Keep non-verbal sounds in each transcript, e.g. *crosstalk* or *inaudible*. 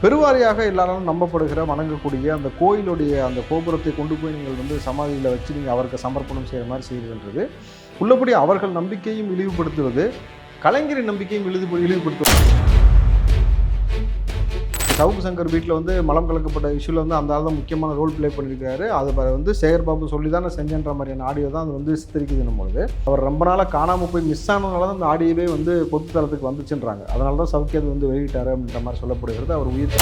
பெருவாரியாக எல்லாராலும் நம்பப்படுகிற வணங்கக்கூடிய அந்த கோயிலுடைய அந்த கோபுரத்தை கொண்டு போய் நீங்கள் வந்து சமாதியில் வச்சு நீங்கள் அவருக்கு சமர்ப்பணம் செய்கிற மாதிரி செய்கிறதுன்றது உள்ளபடி அவர்கள் நம்பிக்கையும் இழிவுபடுத்துவது கலைஞரின் நம்பிக்கையும் இழிவு இழிவுபடுத்துவது. சவுக்கு சங்கர் வீட்டில் வந்து மலம் கலக்கப்பட்ட இஷ்யூவில் வந்து அந்த ஆள் தான் முக்கியமான ரோல் ப்ளே பண்ணியிருக்காரு அது வந்து சேகர் பாபு சொல்லி தான் நான் செஞ்சேன்ற மாதிரியான ஆடியோ தான் அது வந்து சித்தரிக்குதுன்னும் பொழுது அவர் ரொம்ப நாளாக காணாமல் போய் மிஸ் ஆனதுனால தான் அந்த ஆடியோவே வந்து பொது தளத்துக்கு வந்துச்சுன்றாங்க. அதனால தான் சவுக்கி அது வந்து வெளியிட்டாரு அப்படின்ற மாதிரி சொல்லப்படுகிறது. அவர் உயிர்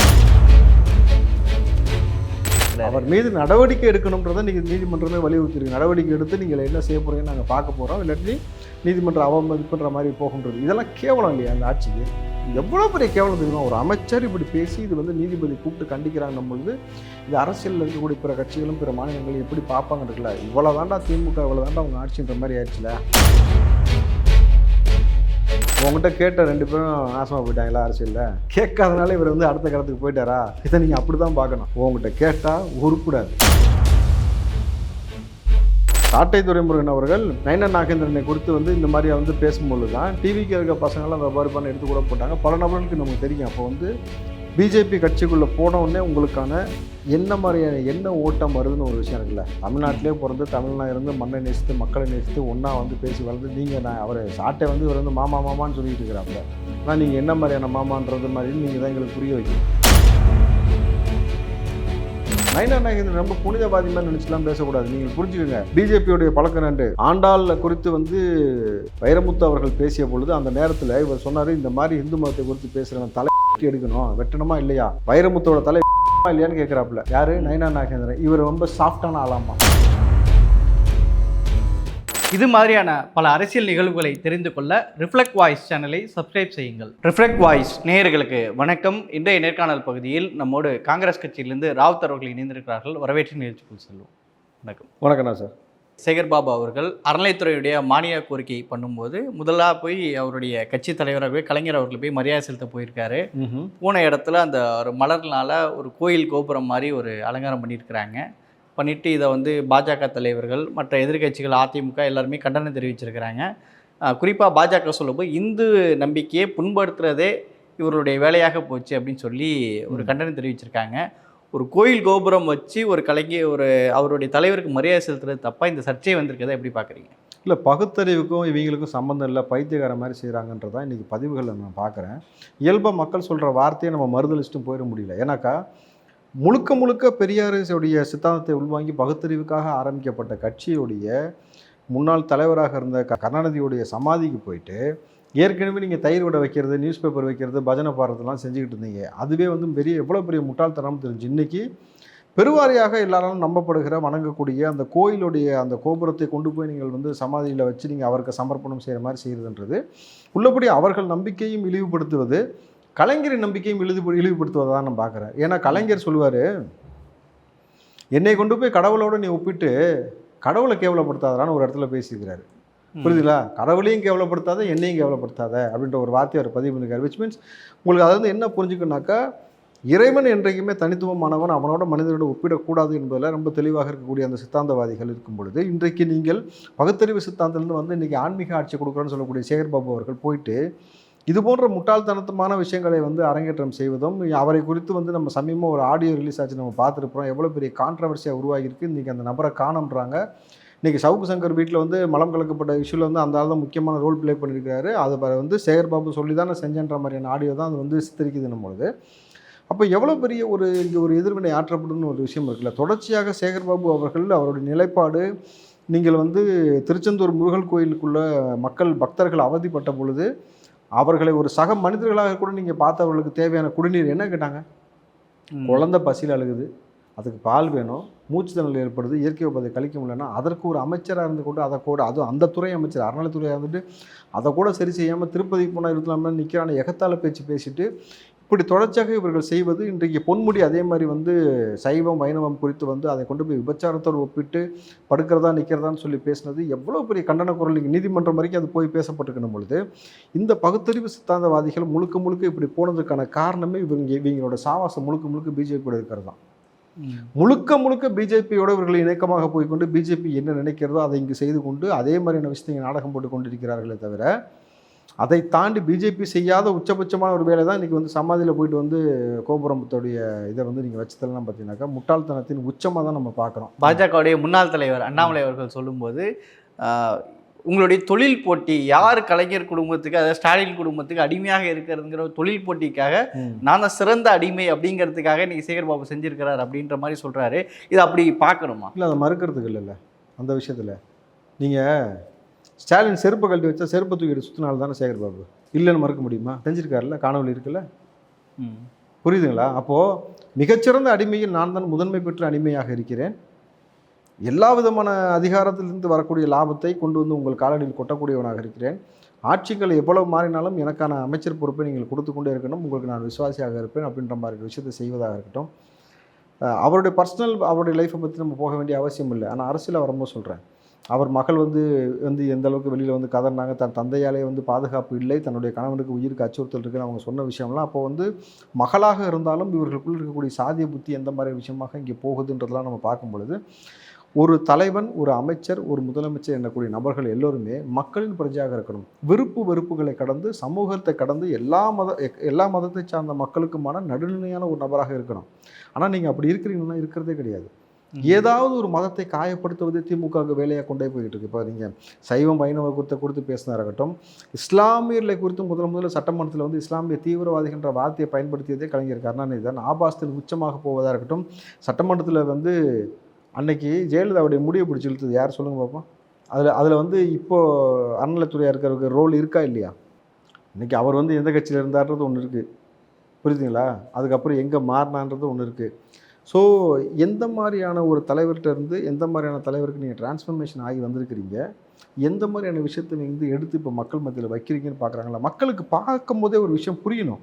அவர் மீது நடவடிக்கை எடுக்கணுன்றதை நீங்கள் நீதிமன்றமே வலியுறுத்திருக்கு. நடவடிக்கை எடுத்து நீங்கள் என்ன செய்ய போறீங்கன்னு நாங்கள் பார்க்க போகிறோம் இல்லாட்டி நீதிமன்ற அவமதிப்புன்ற மாதிரி போகுன்றது இதெல்லாம் கேவலம் இல்லையா அந்த ஆட்சிக்கு? எவ்வளோ பெரிய கேவலம் தெரியுமா? ஒரு அமைச்சர் இப்படி பேசி இது வந்து நீதிபதி கூப்பிட்டு கண்டிக்கிறாங்க பொழுது இது அரசியலில் இருக்கக்கூடிய பிற கட்சிகளும் பிற மாநிலங்களும் எப்படி பார்ப்பாங்க இருக்குல்ல? இவ்வளோ தாண்டா திமுக இவ்வளோ தாண்டா அவங்க ஆட்சின்ற மாதிரி ஆயிடுச்சுல? உங்ககிட்ட கேட்ட ரெண்டு பேரும் நாசமாக போயிட்டாங்களா அரசியலில்? கேட்காதனால இவர் வந்து அடுத்த கடத்துக்கு போயிட்டாரா? இதை நீங்கள் அப்படி தான் பார்க்கணும். உங்ககிட்ட கேட்டால் உருப்படாது. சாட்டை துரைமுருகன் அவர்கள் நயன நாகேந்திரனை குறித்து வந்து இந்த மாதிரி வந்து பேசும்பொழுது தான் டிவிக்கு இருக்க பசங்களாம் வெவ்வாறு பண்ண எடுத்து கூட போட்டாங்க. பல நபர்களுக்கு நமக்கு தெரியும். அப்போ வந்து பிஜேபி கட்சிக்குள்ளே போனவுடனே உங்களுக்கான என்ன மாதிரியான என்ன ஓட்டம் வருதுன்னு ஒரு விஷயம் இருக்குல்ல? தமிழ்நாட்டிலே பிறந்து தமிழ்நாடு இருந்து மண்ணை நேசித்து மக்களை நேசித்து ஒன்றா வந்து பேசி வளர்ந்து நீங்கள் நான் அவர் சாட்டை வந்து இவர் வந்து மாமா மாமான்னு சொல்லிட்டு இருக்கிறாங்க ஆனால் நீங்கள் என்ன மாதிரியான மாமான்றது மாதிரி நீங்கள் தான் எங்களுக்கு புரிய வைக்கணும். நயனா நாகேந்திரன் ரொம்ப புனிதவாதி மாதிரி நினைச்சுலாம் பேசக்கூடாது. நீங்கள் புரிஞ்சுக்கோங்க. பிஜேபியோடைய பழக்கம் நண்டு. ஆண்டாள் குறித்து வந்து வைரமுத்து அவர்கள் பேசிய பொழுது அந்த நேரத்தில் இவர் சொன்னார் இந்த மாதிரி இந்து மதத்தை குறித்து பேசுகிறவன் தலை *laughs* எடுக்கணும். வெட்டணுமா இல்லையா? வைரமுத்தோட தலை *laughs* இல்லையான்னு கேட்குறாப்புல யாரு? நயனா நாகேந்திரன் இவர் ரொம்ப சாஃப்டான ஆளாமா இது மாதிரியான பல அரசியல் நிகழ்வுகளை தெரிந்து கொள்ள ரிஃப்ளெக்ட் வாய்ஸ் சேனலை சப்ஸ்கிரைப் செய்யுங்கள். ரிஃப்ளெக்ட் வாய்ஸ் நேயர்களுக்கு வணக்கம். இன்றைய நேர்காணல் பகுதியில் நம்மோடு காங்கிரஸ் கட்சியிலிருந்து ராவுத் அவர்கள் இணைந்திருக்கிறார்கள். வரவேற்று நிகழ்ச்சிக்குள் செல்வோம். வணக்கம். வணக்கண்ணா சார். சேகர் பாபு அவர்கள் அறநிலைத்துறையுடைய மானிய கோரிக்கை பண்ணும்போது முதலாக போய் அவருடைய கட்சி தலைவராகவே கலைஞர் அவர்கள் போய் மரியாதை செலுத்த போயிருக்காரு. போன இடத்துல அந்த ஒரு மலர்னால ஒரு கோயில் கோபுரம் மாதிரி ஒரு அலங்காரம் பண்ணியிருக்கிறாங்க. பண்ணிட்டு இதை வந்து பாஜக தலைவர்கள் மற்ற எதிர்க்கட்சிகள் அதிமுக எல்லாருமே கண்டனம் தெரிவிச்சிருக்கிறாங்க. குறிப்பாக பாஜக சொல்லும்போது இந்து நம்பிக்கையை புண்படுத்துறதே இவருடைய வேலையாக போச்சு அப்படின்னு சொல்லி ஒரு கண்டனம் தெரிவிச்சிருக்காங்க. ஒரு கோயில் கோபுரம் வச்சு ஒரு கலைஞர் ஒரு அவருடைய தலைவருக்கு மரியாதை செலுத்துறது தப்பா இந்த சர்ச்சை வந்திருக்கதை எப்படி பார்க்குறீங்க இல்லை பகுத்தறிவுக்கும் இவங்களுக்கும் சம்மந்தம் இல்லை பைத்தியக்கார மாதிரி செய்கிறாங்கன்றதான் இன்றைக்கி பதிவுகளில் நான் பார்க்குறேன் இயல்பாக மக்கள் சொல்கிற வார்த்தையை நம்ம மறுதளிச்சுட்டும் போயிட முடியல. ஏன்னாக்கா முழுக்க முழுக்க பெரியாருடைய சித்தாந்தத்தை உள்வாங்கி பகுத்தறிவுக்காக ஆரம்பிக்கப்பட்ட கட்சியுடைய முன்னாள் தலைவராக இருந்த க- கருணாநிதியுடைய சமாதிக்கு போயிட்டு ஏற்கனவே நீங்கள் தயிர் விட வைக்கிறது நியூஸ் பேப்பர் வைக்கிறது பஜனை பாடுறதெல்லாம் செஞ்சுக்கிட்டு இருந்தீங்க. அதுவே வந்து பெரிய எவ்வளோ பெரிய முட்டாள்தனம் தெரிஞ்சு இன்னைக்கு பெருவாரியாக எல்லாராலும் நம்பப்படுகிற வணங்கக்கூடிய அந்த கோயிலுடைய அந்த கோபுரத்தை கொண்டு போய் நீங்கள் வந்து சமாதியில் வச்சு நீங்கள் அவருக்கு சமர்ப்பணம் செய்கிற மாதிரி செய்கிறதுன்றது உள்ளபடி அவர்கள் நம்பிக்கையும் இழிவுபடுத்துவது கலைஞரின் நம்பிக்கையும் இழிவு இழிவுபடுத்துவதை தான் நான் பார்க்குறேன். ஏன்னா கலைஞர் சொல்லுவார் என்னை கொண்டு போய் கடவுளோட நீ ஒப்பிட்டு கடவுளை கேவலப்படுத்தாதான்னு ஒரு இடத்துல பேசியிருக்கிறாரு. புரியுதுங்களா? கடவுளையும் கேவலப்படுத்தாத என்னையும் கேவலப்படுத்தாத அப்படின்ற ஒரு வார்த்தையை அவர் பதிவு பண்ணிருக்காரு விச் மீன்ஸ் உங்களுக்கு அதாவது என்ன புரிஞ்சுக்கணுனாக்கா இறைவன் என்றைக்குமே தனித்துவமானவன் அவனோட மனிதனோட ஒப்பிடக்கூடாது என்பதில் ரொம்ப தெளிவாக இருக்கக்கூடிய அந்த சித்தாந்தவாதிகள் இருக்கும் பொழுது இன்றைக்கு நீங்கள் பகுத்தறிவு சித்தாந்தத்திலிருந்து வந்து இன்றைக்கி ஆன்மீக ஆட்சி கொடுக்குறோன்னு சொல்லக்கூடிய சேகர் பாபு அவர்கள் போயிட்டு இது போன்ற முட்டாள்தனத்தமான விஷயங்களை வந்து அரங்கேற்றம் செய்வதும் அவரை குறித்து வந்து நம்ம சமீபமாக ஒரு ஆடியோ ரிலீஸ் ஆச்சு நம்ம பார்த்துருப்போம் எவ்வளோ பெரிய கான்ட்ரவர்சியாக உருவாகியிருக்கு. இன்றைக்கி அந்த நபரை காணோம்ன்றாங்க. இன்றைக்கி சவுக்கு சங்கர் வீட்டில் வந்து மலம் கலக்கப்பட்ட இஷ்யூவில் வந்து அந்த ஆள் தான் முக்கியமான ரோல் ப்ளே பண்ணியிருக்காரு அதை வந்து சேகர் பாபு சொல்லி தான் செஞ்சன்ற செஞ்சேன்ற மாதிரியான ஆடியோ தான் அது வந்து சித்தரிக்குதுன்னும் பொழுது அப்போ எவ்வளோ பெரிய ஒரு இங்கே ஒரு எதிர்வினை ஆற்றப்படும்னு ஒரு விஷயம் இருக்குல்ல. தொடர்ச்சியாக சேகர் பாபு அவர்கள் அவருடைய நிலைப்பாடு நீங்கள் வந்து திருச்செந்தூர் முருகன் கோயிலுக்குள்ள மக்கள் பக்தர்கள் அவதிப்பட்ட பொழுது அவர்களை ஒரு சக மனிதர்களாக கூட நீங்கள் பார்த்தவர்களுக்கு தேவையான குடிநீர் என்ன கேட்டாங்க. குழந்தை பசியில் அழுகுது. அதுக்கு பால் வேணும். மூச்சு திணறல் ஏற்படுது. இயற்கை உபதை கழிக்க முடியலன்னா அதற்கு ஒரு அமைச்சராக இருந்து கொண்டு அதை கூட அதுவும் அந்த துறை அமைச்சர் அறநிலைத்துறையாக இருந்துட்டு அதை கூட சரி செய்யாமல் திருப்பதி போனால் இருக்கலாம் நிற்கிறான எகத்தால பேச்சு பேசிட்டு இப்படி தொடர்ச்சியாக இவர்கள் செய்வது இன்றைக்கு பொன்முடி அதே மாதிரி வந்து சைவம் வைணவம் குறித்து வந்து அதை கொண்டு போய் விபச்சாரத்தோடு ஒப்பிட்டு படுக்கிறதா நிற்கிறதான்னு சொல்லி பேசினது எவ்வளோ பெரிய கண்டன குரல் இங்கே நீதிமன்றம் வரைக்கும் அது போய் பேசப்பட்டிருக்கணும் பொழுது இந்த பகுத்தறிவு சித்தாந்தவாதிகள் முழுக்க முழுக்க இப்படி போனதுக்கான காரணமே இவங்க இவங்களோட சாவாசம் முழுக்க முழுக்க பிஜேபியோட இருக்கிறது தான். முழுக்க முழுக்க பிஜேபியோட இவர்கள் இணக்கமாக போய்க்கொண்டு பிஜேபி என்ன நினைக்கிறதோ அதை இங்கு செய்து கொண்டு அதே மாதிரியான விஷயத்தை நாடகம் போட்டு கொண்டிருக்கிறார்களே தவிர அதை தாண்டி பிஜேபி செய்யாத உச்சபட்சமான ஒரு வேலை தான் இன்றைக்கி வந்து சமாதியில் போயிட்டு வந்து கோபுரத்துடைய இதை வந்து நீங்கள் வச்சதெல்லாம் பார்த்தீங்கன்னாக்கா முட்டாள்தனத்தின் உச்சமாக தான் நம்ம பார்க்குறோம். பாஜகவுடைய முன்னாள் தலைவர் அண்ணாமலை அவர்கள் சொல்லும்போது உங்களுடைய தொழில் போட்டி யார் கலைஞர் குடும்பத்துக்கு அதாவது ஸ்டாலின் குடும்பத்துக்கு அடிமையாக இருக்கிறதுங்கிற ஒரு தொழில் போட்டிக்காக நான் தான் சிறந்த அடிமை அப்படிங்கிறதுக்காக இன்னைக்கு சேகர் பாபு செஞ்சிருக்கிறார் அப்படின்ற மாதிரி சொல்றாரு. இது அப்படி பார்க்கணுமா? இல்லை அதை மறுக்கிறதுக்கு இல்லைல்ல அந்த விஷயத்தில். நீங்கள் ஸ்டாலின் செருப்பு கழட்டி வச்சா செருப்பு தூக்கிட்டு சுற்றினால தானே சேகர் பாபு? இல்லைன்னு மறுக்க முடியுமா? செஞ்சிருக்காருல்ல காணொலி இருக்குல்ல? ம். புரியுதுங்களா? அப்போது மிகச்சிறந்த அடிமையில் நான் தான் முதன்மை பெற்ற அடிமையாக இருக்கிறேன். எல்லா விதமான அதிகாரத்திலிருந்து வரக்கூடிய லாபத்தை கொண்டு வந்து உங்கள் காலடியில் கொட்டக்கூடியவனாக இருக்கிறேன். ஆட்சிகள் எவ்வளவு மாறினாலும் எனக்கான அமைச்சர் பொறுப்பை நீங்கள் கொடுத்து கொண்டே இருக்கணும். உங்களுக்கு நான் விசுவாசியாக இருப்பேன் அப்படின்ற மாதிரி விஷயத்தை செய்வதாக இருக்கட்டும். அவருடைய பர்சனல் அவருடைய லைஃப்பை பற்றி நம்ம போக வேண்டிய அவசியம் இல்லை. ஆனால் அரசியல் வரும்போது சொல்கிறேன் அவர் மகள் வந்து வந்து எந்த அளவுக்கு வெளியில் வந்து கதறினாங்க தன் தந்தையாலே வந்து பாதுகாப்பு இல்லை தன்னுடைய கணவனுக்கு உயிருக்கு அச்சுறுத்தல் இருக்குன்னு அவங்க சொன்ன விஷயம்லாம் அப்போ வந்து மகளாக இருந்தாலும் இவர்களுக்குள் இருக்கக்கூடிய சாதிய புத்தி எந்த மாதிரி விஷயமாக இங்கே போகுதுன்றதெல்லாம் நம்ம பார்க்கும் பொழுது ஒரு தலைவன் ஒரு அமைச்சர் ஒரு முதலமைச்சர் என்னக்கூடிய நபர்கள் எல்லோருமே மக்களின் பிரஜையாக இருக்கணும். விருப்பு வெறுப்புகளை கடந்து சமூகத்தை கடந்து எல்லா மத எல்லா மதத்தை சார்ந்த மக்களுக்குமான நடுநிலையான ஒரு நபராக இருக்கணும். ஆனால் நீங்கள் அப்படி இருக்கிறீங்கன்னா இருக்கிறதே கிடையாது. ஏதாவது ஒரு மதத்தை காயப்படுத்துவது திமுகவுக்கு வேலையாக கொண்டே போயிட்டு இருக்கு. இப்போ நீங்கள் சைவம் வைணவ குறித்த குறித்து பேசினாராகட்டும் இஸ்லாமியர்களை குறித்து முதல் முதல்ல சட்டமன்றத்தில் வந்து இஸ்லாமிய தீவிரவாதிகின்ற வார்த்தையை பயன்படுத்தியதே கலைஞர் கருணாநிதி தான். ஆபாசத்தில் உச்சமாக போவதாக இருக்கட்டும் சட்டமன்றத்தில் வந்து அன்னைக்கு ஜெயலலிதாவுடைய முடியை பிடிச்சி இழுத்தது. யார் சொல்லுங்கள் பார்ப்போம் அதில் அதில் வந்து இப்போது அறநிலைத்துறையாக இருக்கிறவருக்கு ரோல் இருக்கா இல்லையா? இன்னைக்கு அவர் வந்து எந்த கட்சியில் இருந்தார்ன்றது ஒன்று இருக்குது புரியுதுங்களா? அதுக்கப்புறம் எங்கே மாறினான்றது ஒன்று இருக்குது ஸோ எந்த மாதிரியான ஒரு தலைவர்கிட்ட இருந்து எந்த மாதிரியான தலைவருக்கு நீங்கள் டிரான்ஸ்ஃபர்மேஷன் ஆகி வந்திருக்கிறீங்க எந்த மாதிரியான விஷயத்தை நீங்கள் வந்து எடுத்து இப்போ மக்கள் மத்தியில் வைக்கிறீங்கன்னு பார்க்குறாங்களா மக்களுக்கு பார்க்கும் போதே ஒரு விஷயம் புரியணும்.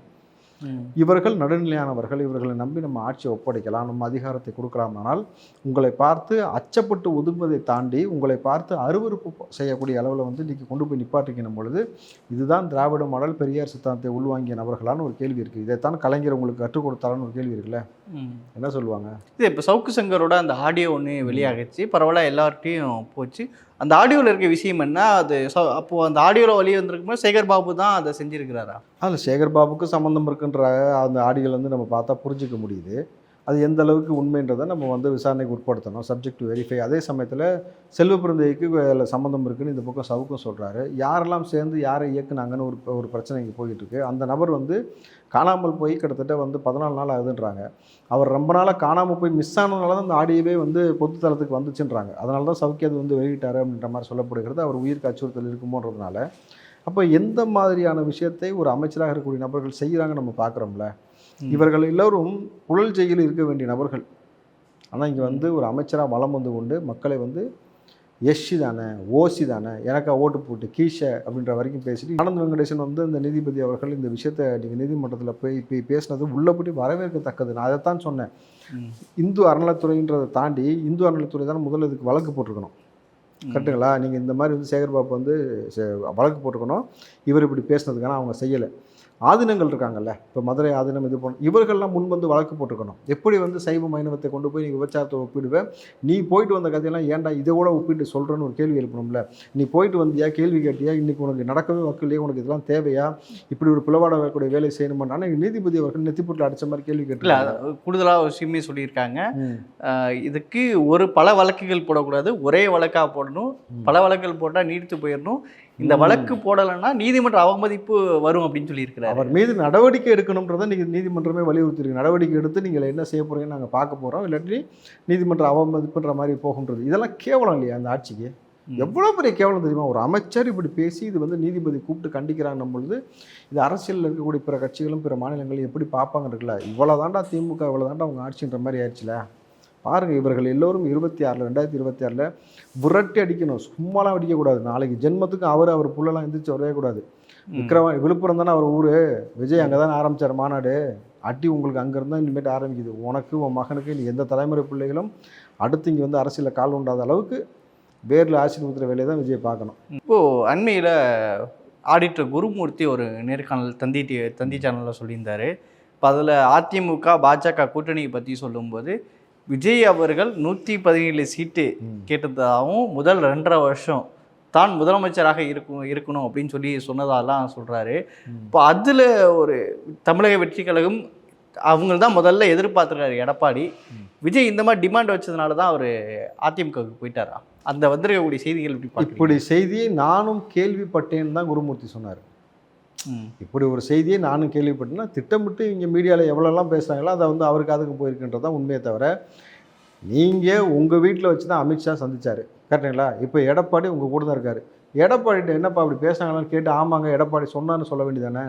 இவர்கள் நடுநிலையானவர்கள் இவர்களை நம்பி நம்ம ஆட்சியை ஒப்படைக்கலாம் நம்ம அதிகாரத்தை கொடுக்கலாம் ஆனால் உங்களை பார்த்து அச்சப்பட்டு ஒதுங்குவதை தாண்டி உங்களை பார்த்து அருவருப்பு செய்யக்கூடிய அளவில் வந்து இன்றைக்கி கொண்டு போய் நிப்பாட்டிக்கணும் பொழுது இதுதான் திராவிட மாடல் பெரியார் சித்தாந்தத்தை உள்வாங்கிய நபர்களான்னு ஒரு கேள்வி இருக்குது இதைத்தான் கலைஞர் உங்களுக்கு கற்றுக் கொடுத்தாரான்னு ஒரு கேள்வி இருக்குல்ல. என்ன சொல்லுவாங்க? இது இப்போ சவுக்கு சங்கரோட அந்த ஆடியோ ஒன்று வெளியாகிடுச்சு. பரவாயில்ல எல்லார்ட்டையும் போச்சு. அந்த ஆடியோவில் இருக்க விஷயம் என்ன? அது ச- அப்போ அந்த ஆடியோவில் வெளியே வந்திருக்கும்போது சேகர் பாபு தான் அதை செஞ்சிருக்கிறாரா? அதில் சேகர் பாபுக்கு சம்மந்தம் இருக்குன்ற அந்த ஆடிகள் வந்து நம்ம பார்த்தா புரிஞ்சிக்க முடியுது. அது எந்த அளவுக்கு உண்மைன்றதை நம்ம வந்து விசாரணைக்கு உட்படுத்தணும் சப்ஜெக்ட் வெரிஃபை அதே சமயத்தில் செல்வ பிறந்தைக்கு அதில் சம்மந்தம் இருக்குன்னு இந்த பக்கம் சவுக்கும் சொல்கிறாரு யாரெல்லாம் சேர்ந்து யாரை இயக்குனாங்கன்னு ஒரு ஒரு பிரச்சனை இங்கே போயிட்டுருக்கு. அந்த நபர் வந்து காணாமல் போய் கிட்டத்தட்ட வந்து பதினாலு நாள் ஆகுதுன்றாங்க. அவர் ரொம்ப நாளாக காணாமல் போய் மிஸ் ஆனதுனால தான் அந்த ஆடியோவே வந்து பொதுத்தளத்துக்கு வந்துச்சுன்றாங்க. அதனால தான் சவுக்கி அது வந்து வெளியிட்டார் அப்படின்ற மாதிரி சொல்லப்படுகிறது. அவர் உயிருக்கு அச்சுறுத்தல் இருக்குமோன்றதுனால. அப்போ எந்த மாதிரியான விஷயத்தை ஒரு அமைச்சராக இருக்கக்கூடிய நபர்கள் செய்கிறாங்க நம்ம பார்க்குறோம்ல இவர்கள் எல்லோரும் புழல் செய்யில் இருக்க வேண்டிய நபர்கள். ஆனால் இங்கே வந்து ஒரு அமைச்சராக வலம் வந்து கொண்டு மக்களை வந்து எஸ்சி தானே ஓசி தானே எனக்கா ஓட்டு போட்டு கீஷ அப்படின்ற வரைக்கும் பேசிட்டு ஆனந்த் வெங்கடேசன் வந்து இந்த நீதிபதி அவர்கள் இந்த விஷயத்தை நீங்கள் நீதிமன்றத்தில் போய் போய் பேசினது உள்ளபடி வரவேற்கத்தக்கது. நான் அதைத்தான் சொன்னேன். இந்து அறநிலைத்துறைன்றதை தாண்டி இந்து அறநிலைத்துறை தான் முதல்ல இதுக்கு வழக்கு போட்டிருக்கணும். கரெக்டுங்களா? நீங்கள் இந்த மாதிரி வந்து சேகர்பாபு வந்து சே- வழக்கு போட்டுக்கணும் இவர் இப்படி பேசுனதுக்கான அவங்க செய்யலை. ஆதீனங்கள் இருக்காங்கல்ல. இப்போ மதுரை ஆதீனம் இது போன இவர்கள்லாம் முன் வந்து வழக்கு போட்டுக்கணும் எப்படி வந்து சைவ மைனவத்தை கொண்டு போய் நீ விபச்சாரத்தை ஒப்பிடுவேன் நீ போயிட்டு வந்த கதையெல்லாம் ஏன்டா இதை கூட ஒப்பிட்டு சொல்கிறேன்னு ஒரு கேள்வி எழுப்பணும்ல? நீ போயிட்டு வந்தியா? கேள்வி கேட்டியா? இன்னைக்கு உனக்கு நடக்கவே வக்கலையே உனக்கு இதெல்லாம் தேவையா? இப்படி ஒரு பிளவாட வரக்கூடிய வேலை செய்யணுமானா ஆனால் நீதிபதி அவர்கள் நெத்திப்புட்டில் அடிச்ச மாதிரி கேள்வி கேட்டு கூடுதலாக ஒரு விஷயமே சொல்லியிருக்காங்க. இதுக்கு ஒரு பல வழக்குகள் போடக்கூடாது. ஒரே வழக்காக போடணும். பல வழக்குகள் போட்டால் நீடித்து போயிடணும். இந்த. வழக்கு போடலைன்னா நீதிமன்ற அவமதிப்பு வரும் அப்படின்னு சொல்லியிருக்கிறாரு. அவர் மீது நடவடிக்கை எடுக்கணுன்றதை நீங்கள் நீதிமன்றமே வலியுறுத்திருக்கு நடவடிக்கை எடுத்து நீங்கள் என்ன செய்ய போறீங்கன்னு நாங்கள் பார்க்க போகிறோம் இல்லாட்டி நீதிமன்ற அவமதிப்புன்ற மாதிரி போகுன்றது இதெல்லாம் கேவலம் இல்லையா அந்த ஆட்சிக்கு. எவ்வளோ பெரிய கேவலம் தெரியுமா? ஒரு அமைச்சர் இப்படி பேசி இது வந்து நீதிபதி கூப்பிட்டு கண்டிக்கிறாங்க பொழுது இது அரசியலில் இருக்கக்கூடிய பிற கட்சிகளும் பிற மாநிலங்களும் எப்படி பார்ப்பாங்க இருக்குல்ல? இவ்வளோ தாண்டா திமுக இவ்வளோ தாண்டா அவங்க ஆட்சின்ற மாதிரி ஆயிடுச்சுல? பாருங்கள் இவர்கள் எல்லோரும் இருபத்தி ஆறில் ரெண்டாயிரத்தி இருபத்தி ஆறில் புரட்டி அடிக்கணும். சும்மாலாம் அடிக்கக்கூடாது. நாளைக்கு ஜென்மத்துக்கு அவர் அவர் புள்ளலாம் எந்திரிச்சு வரவே கூடாது. விக்ரவா விழுப்புரம் தானே அவர் ஊர்? விஜய் அங்கே தானே ஆரம்பித்தார் மாநாடு. அடி உங்களுக்கு அங்கேருந்து தான் இனிமேட்டு ஆரம்பிக்குது. உனக்கு உன் மகனுக்கு நீ எந்த தலைமுறை பிள்ளைகளும் அடுத்து இங்கே வந்து அரசியலில் கால் உண்டாத அளவுக்கு வேரில் ஆசிரியர் ஊற்றுற வேலையை தான் விஜய் பார்க்கணும். இப்போ அண்மையில் ஆடிட்டர் குருமூர்த்தி ஒரு நேர்காணல் தந்தி டி தந்தி சேனலில் சொல்லியிருந்தாரு. இப்போ அதில் அதிமுக பாஜக கூட்டணியை பற்றி சொல்லும்போது விஜய் அவர்கள் நூற்றி பதினேழு சீட்டு கேட்டதாகவும் முதல் ரெண்டரை வருஷம் தான் முதலமைச்சராக இருக்கும் இருக்கணும் அப்படின்னு சொல்லி சொன்னதாலாம் சொல்கிறாரு இப்போ அதில் ஒரு தமிழக வெற்றி கழகம் அவங்க தான் முதல்ல எதிர்பார்த்துருக்காரு எடப்பாடி. விஜய் இந்த மாதிரி டிமாண்ட் வச்சதுனால தான் அவர் அதிமுகவுக்கு போயிட்டாரா? அந்த வந்திருக்கக்கூடிய செய்திகள் இப்படி இப்படி செய்தியை நானும் கேள்விப்பட்டேன்னு தான் குருமூர்த்தி சொன்னார். இப்படி ஒரு செய்தியை நானும் கேள்விப்பட்டேன்னா திட்டமிட்டு இங்கே மீடியாவில் எவ்வளோலாம் பேசுகிறாங்களோ அதை வந்து அவருக்கு அதுக்கு போயிருக்குன்றது தான் உண்மையை தவிர நீங்கள் உங்கள் வீட்டில் வச்சு தான் அமித்ஷா சந்திச்சார். கரெக்டுங்களா இப்போ எடப்பாடி உங்கள் கூட தான் இருக்கார். எடப்பாடிட்ட என்னப்பா அப்படி பேசுனாங்களான்னு கேட்டு ஆமாங்க எடப்பாடி சொன்னான்னு சொல்ல வேண்டியதானே.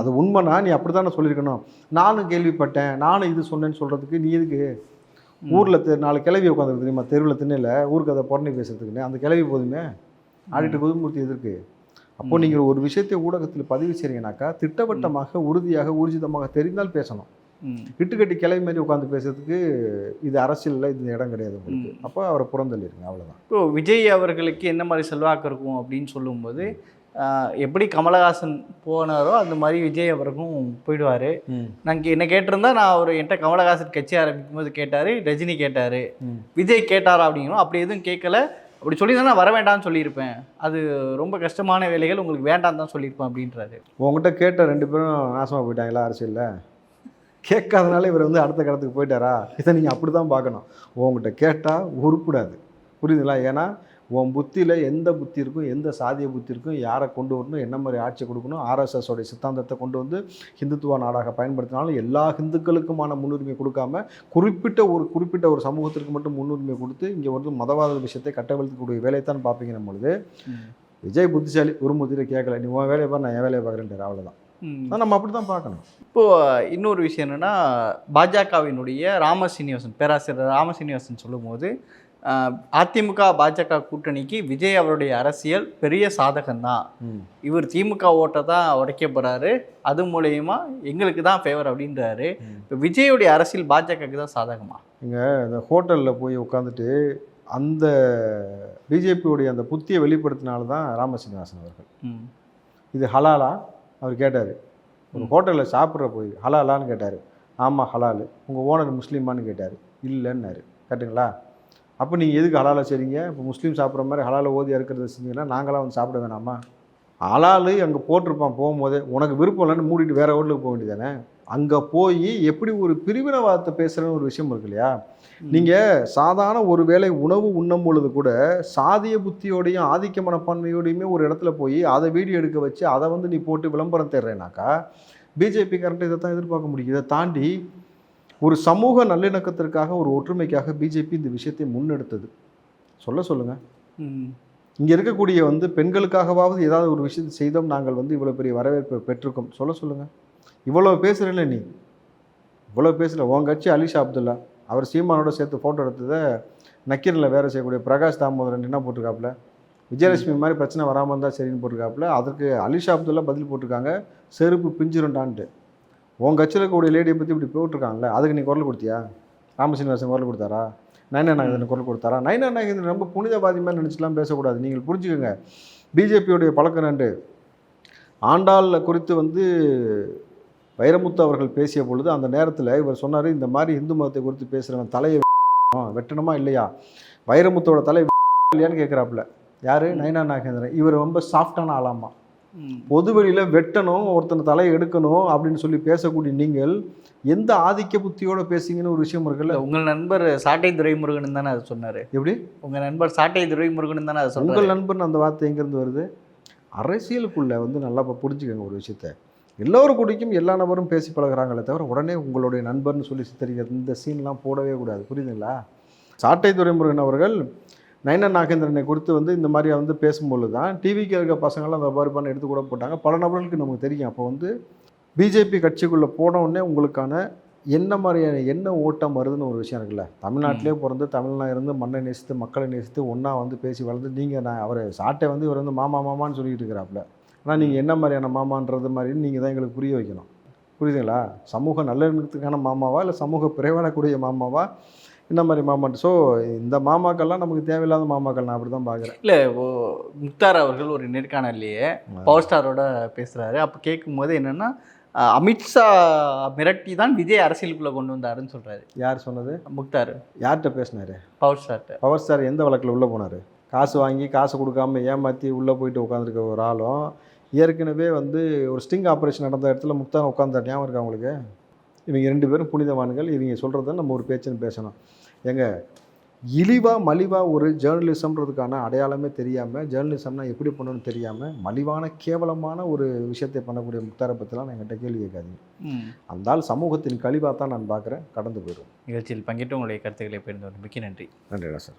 அது உண்மைனா நீ அப்படி தானே சொல்லியிருக்கணும்? நானும் கேள்விப்பட்டேன். நானும் இது சொன்னேன்னு சொல்கிறதுக்கு நீ எதுக்கு? ஊரில் நாலு கிளவி உட்காந்துருக்கு தெரியுமா? தெருவில் திண்ணையில் ஊருக்கு அதை புறணி பேசுறதுக்குன்னு. அந்த கிளவி போதுமே? ஆடிட்டு குதுமூர்த்தி எதற்கு அப்போ நீங்கள் ஒரு விஷயத்தை ஊடகத்தில் பதிவு செய்றீங்கனாக்கா திட்டவட்டமாக உறுதியாக ஊர்ஜிதமாக தெரிந்தால் பேசணும். இட்டுக்கட்டி கிளவி மாதிரி உட்காந்து பேசுறதுக்கு இது அரசியலில் இது இடம் கிடையாது உங்களுக்கு. அப்போ அவரை புறந்தள்ளிருங்க அவ்வளோதான் இப்போ விஜய் அவர்களுக்கு என்ன மாதிரி செல்வாக்கு இருக்கும் அப்படின்னு சொல்லும்போது எப்படி கமலஹாசன் போனாரோ அந்த மாதிரி விஜய் அவருக்கும் போயிடுவார். நாங்கள் என்ன கேட்டிருந்தா நான் ஒரு என்கிட்ட கமலஹாசன் கட்சி ஆரம்பிக்கும் போது கேட்டார் ரஜினி கேட்டார். விஜய் கேட்டாரா அப்படிங்கிறோம் அப்படி எதுவும் கேட்கல. அப்படி சொல்லியிருந்தா நான் வர வேண்டாம்னு சொல்லியிருப்பேன். அது ரொம்ப கஷ்டமான வேலைகள் உங்களுக்கு வேண்டாம் தான் சொல்லியிருப்பேன் அப்படின்றாரு. உங்ககிட்ட கேட்ட ரெண்டு பேரும் நாசமாக போயிட்டாங்களா அரசியலில்? கேட்காதனால இவர் வந்து அடுத்த கடத்துக்கு போயிட்டாரா? இதை நீங்கள் அப்படி தான் பார்க்கணும். உங்ககிட்ட கேட்டால் உருப்பிடாது. புரியுதுங்களா? ஏன்னா உன் புத்தியில் எந்த புத்தி இருக்கும் எந்த சாதிய புத்தி இருக்கும் யாரை கொண்டு வரணும் என்ன மாதிரி ஆட்சி கொடுக்கணும் உடைய சித்தாந்தத்தை கொண்டு வந்து ஹிந்துத்துவ நாடாக பயன்படுத்தினாலும் எல்லா ஹிந்துக்களுக்குமான முன்னுரிமை கொடுக்காம குறிப்பிட்ட ஒரு குறிப்பிட்ட ஒரு சமூகத்திற்கு மட்டும் முன்னுரிமை கொடுத்து இங்கே வந்து மதவாத விஷயத்தை கட்டவிழ்க்கக்கூடிய வேலையைத்தான் பார்ப்பீங்க பொழுது விஜய் புத்திசாலி குருமூர்த்தியில் கேட்கல நீ உன் வேலையை பாரு நான் என் வேலையை பார்க்குறேன்ட்டு அவ்வளோதான் நம்ம அப்படி தான் பார்க்கணும். இப்போ இன்னொரு விஷயம் என்னன்னா பாஜகவினுடைய ராம சீனிவாசன் பேராசிரியர் ராம சீனிவாசன் சொல்லும்போது அதிமுக பாஜக கூட்டணிக்கு விஜய் அவருடைய அரசியல் பெரிய சாதகம்தான். ம். இவர் திமுக ஓட்டை தான் உடைக்க போறாரு. அது மூலயமா எங்களுக்கு தான் ஃபேவர் அப்படின்றாரு. இப்போ விஜயுடைய அரசியல் பாஜகவுக்கு தான் சாதகமா? இந்த ஹோட்டலில் போய் உட்காந்துட்டு அந்த பிஜேபியோடைய அந்த புத்தியை வெளிப்படுத்தினால தான் ராமசீனிவாசன் அவர்கள். இது ஹலாலா? அவர் கேட்டார். ஒரு ஹோட்டலில் சாப்பிட்ற போய் ஹலாலான்னு கேட்டார். ஆமாம் ஹலாலு. உங்கள் ஓனர் முஸ்லீமான்னு கேட்டார். இல்லைன்னாரு. கரெக்டுங்களா அப்போ நீங்கள் எதுக்கு ஹலாலை செய்றீங்க? இப்போ முஸ்லீம் சாப்பிட்ற மாதிரி ஹலாலை ஓதி அறுக்கிறத செஞ்சீங்கன்னா நாங்களாம் வந்து சாப்பிட வேணாமா? ஹலாலு அங்கே போட்டிருப்பான் போகும்போதே உனக்கு விருப்பம் இல்லைன்னு மூடிட்டு வேறு ஹோட்டலுக்கு போக வேண்டியதானே அங்கே போய் எப்படி ஒரு பிரிவினவாதத்தை பேசுகிறன்னு ஒரு விஷயம் இருக்கு இல்லையா? நீங்கள் சாதாரண ஒரு வேளை உணவு உண்ணும் பொழுது கூட சாதிய புத்தியோடையும் ஆதிக்க மனப்பான்மையோடையுமே ஒரு இடத்துல போய் அதை வீடியோ எடுக்க வச்சு அதை வந்து நீ போட்டு விளம்பரம் தேடுறேனாக்கா பிஜேபி கரெக்டாக இதை தான் எதிர்பார்க்க முடியும். இதை தாண்டி ஒரு சமூக நல்லிணக்கத்திற்காக ஒரு ஒற்றுமைக்காக பிஜேபி இந்த விஷயத்தை முன்னெடுத்தது. சொல்ல சொல்லுங்கள் இங்கே இருக்கக்கூடிய வந்து பெண்களுக்காகவாவது ஏதாவது ஒரு விஷயத்தை செய்தோம் நாங்கள் வந்து இவ்வளோ பெரிய வரவேற்பை பெற்றிருக்கோம். சொல்ல சொல்லுங்கள் இவ்வளோ பேசுகிறேன்ல நீ? இவ்வளோ பேசல உன் கட்சி அலிஷா அப்துல்லா. அவர் சீமானோட சேர்த்து ஃபோட்டோ எடுத்ததை நக்கீரில் வேலை செய்யக்கூடிய பிரகாஷ் தாமோதரன் என்ன போட்டிருக்காப்புல? விஜயலட்சுமி மாதிரி பிரச்சனை வராமல் இருந்தால் சரின்னு போட்டிருக்காப்புல. அதற்கு அலிஷா அப்துல்லா பதில் போட்டிருக்காங்க. செருப்பு பிஞ்சிருண்டான்ட்டு உன் கட்சியில் இருக்கக்கூடிய லேடியை பற்றி இப்படி போட்டிருக்காங்கல்ல அதுக்கு நீ குரல் கொடுத்தியா? ராமசீனிவாசன் குரல் கொடுத்தாரா? நயனா நாகேந்திரன் குரல் கொடுத்தாரா? நயனா நாகேந்திரன் ரொம்ப புனிதவாதி மாதிரி நினச்சிலாம் பேசக்கூடாது. நீங்கள் புரிஞ்சுக்கோங்க. பிஜேபியோடைய பழக்கம் நண்டு ஆண்டாள் குறித்து வந்து வைரமுத்து அவர்கள் பேசிய பொழுது அந்த நேரத்தில் இவர் சொன்னார் இந்த மாதிரி இந்து மதத்தை குறித்து பேசுகிறவன் தலையை வெட்டணுமா இல்லையா? வைரமுத்தோட தலை இல்லையான்னு கேட்குறாப்புல யார்? நயனா நாகேந்திரன். இவர் ரொம்ப சாஃப்டான ஆளாமா பொதுவெளியில் வெட்டணும் ஒருத்தன் தலையை எடுக்கணும் அப்படின்னு சொல்லி பேசக்கூடிய நீங்கள் எந்த ஆதிக்க புத்தியோட பேசுங்கன்னு ஒரு விஷயம் இருக்குல்ல? உங்கள் நண்பர் சாட்டை துரைமுருகன் தானே அதை சொன்னார். எப்படி? உங்கள் நண்பர் சாட்டை துரைமுருகன் தானே அதை சொல்றாரு. உங்கள் நண்பன் அந்த வார்த்தை எங்கேருந்து வருது? அரசியலுக்குள்ள வந்து நல்லா இப்போ புரிஞ்சுக்கங்க ஒரு விஷயத்த. எல்லோரும் கூடிக்கும் எல்லா நபரும் பேசி பழகுறாங்களே தவிர உடனே உங்களுடைய நண்பர்னு சொல்லி சித்தரிக்கிறது இந்த சீன்லாம் போடவே கூடாது. புரியுதுங்களா? சாட்டை துரைமுருகன் அவர்கள் நயன நாகேந்திரனை குறித்து வந்து இந்த மாதிரி வந்து பேசும்பொழுது தான் டிவிக்கு இருக்க பசங்களாம் அந்த மாதிரி பண்ண எடுத்து கூட போட்டாங்க. பல நபர்களுக்கு நமக்கு தெரியும். அப்போ வந்து பிஜேபி கட்சிக்குள்ளே போன உடனே உங்களுக்கான என்ன மாதிரியான என்ன ஓட்டம் வருதுன்னு ஒரு விஷயம் இருக்குல்ல? தமிழ்நாட்டிலே பிறந்து தமிழ்நாடு இருந்து மண்ணை நேசித்து மக்களை நேசித்து ஒன்றா வந்து பேசி வளர்ந்து நீங்கள் நான் அவர் சாட்டை வந்து இவர் வந்து மாமா மாமான்னு சொல்லிட்டு இருக்கிறாப்புல. ஆனால் நீங்கள் என்ன மாதிரியான மாமான்றது மாதிரி நீங்கள் தான் எங்களுக்கு புரிய வைக்கணும். புரியுதுங்களா? சமூக நல்லெண்ணத்துக்கான மாமாவா இல்லை சமூக பிறவாடக்கூடிய மாமாவா? இந்த மாதிரி மாமான்ட்டு ஸோ இந்த மாமாக்கள்லாம் நமக்கு தேவையில்லாத மாமாக்கள் நான் அப்படி தான் பார்க்குறேன் இல்லை ஓ முக்தார் அவர்கள் ஒரு நேர்காணல்லையே பவர் ஸ்டாரோட பேசுகிறாரு அப்போ கேட்கும்போது என்னென்னா அமித்ஷா மிரட்டி தான் விஜய் அரசியலுக்குள்ளே கொண்டு வந்தாருன்னு சொல்கிறாரு யார் சொன்னது? முக்தார். யார்கிட்ட பேசினாரு? பவர் ஸ்டார்ட்ட பவர் ஸ்டார் எந்த வழக்கில் உள்ளே போனார்? காசு வாங்கி காசு கொடுக்காம ஏமாற்றி உள்ளே போயிட்டு உட்காந்துருக்க ஒரு ஆளும் ஏற்கனவே வந்து ஒரு ஸ்டிங் ஆப்ரேஷன் நடந்த இடத்துல முக்தான் உட்காந்து ஞாபகம் இருக்கா உங்களுக்கு? இவங்க ரெண்டு பேரும் புனிதவான்கள் இவங்க சொல்கிறத நம்ம ஒரு பேச்சுன்னு பேசணும். ஏங்க இழிவா மலிவா ஒரு ஜேர்னலிசம்ன்றதுக்கான அடையாளமே தெரியாமல் ஜேர்னலிசம்னா எப்படி பண்ணணும்னு தெரியாமல் மலிவான கேவலமான ஒரு விஷயத்தை பண்ணக்கூடிய முக்தாரை பற்றிலாம் என்கிட்ட கேள்வி கேட்காதீங்க. ம். அந்த ஆள் சமூகத்தின் கழிவாக தான் நான் பார்க்குறேன் கடந்து போயிடும் நிகழ்ச்சியில் பங்கேற்று உங்களுடைய கருத்துக்களை பகிர்ந்து மிக்க நன்றி. நன்றிடா சார்.